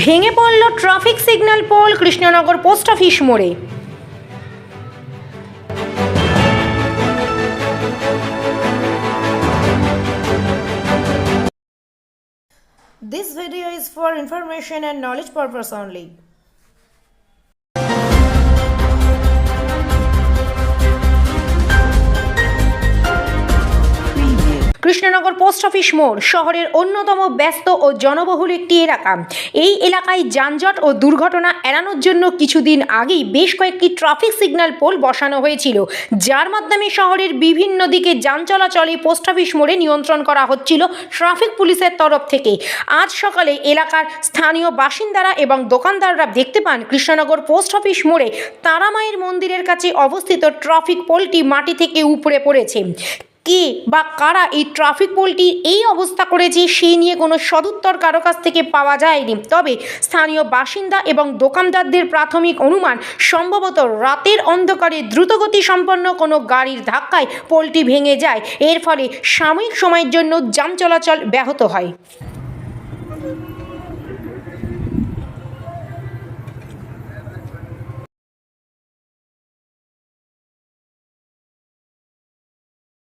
ভেঙে পড়ল traffic signal pole Krishnanagar post office মোড়ে This video is for information and knowledge purpose only. Krishnanagar post office মোড়, শহরের অন্যতম ব্যস্ত ও জনবহুল একটি এলাকা। এই এলাকায় যানজট ও দুর্ঘটনা এড়ানোর জন্য কিছুদিন আগেই বেশ কয়েকটি ট্রাফিক সিগন্যাল পোল বসানো হয়েছিল, যার মাধ্যমে শহরের বিভিন্ন দিকে যান চলাচলে পোস্ট অফিস মোড়ে নিয়ন্ত্রণ করা হচ্ছিল ট্রাফিক পুলিশের তরফ থেকে। আজ সকালে এলাকার স্থানীয় বাসিন্দারা এবং দোকানদাররা দেখতে পান কৃষ্ণনগর পোস্ট অফিস মোড়ে তারামায়ের মন্দিরের কাছে অবস্থিত ট্রাফিক পোলটি মাটি থেকে উপড়ে পড়েছে। কে বা কারা এই ট্রাফিক পোলটির এই অবস্থা করেছে সেই নিয়ে কোনো সদুত্তর কারও কাছ থেকে পাওয়া যায়নি। তবে স্থানীয় বাসিন্দা এবং দোকানদারদের প্রাথমিক অনুমান, সম্ভবত রাতের অন্ধকারে দ্রুতগতি সম্পন্ন কোনো গাড়ির ধাক্কায় পোলটি ভেঙে যায়। এর ফলে সাময়িক সময়ের জন্য যান চলাচল ব্যাহত হয়।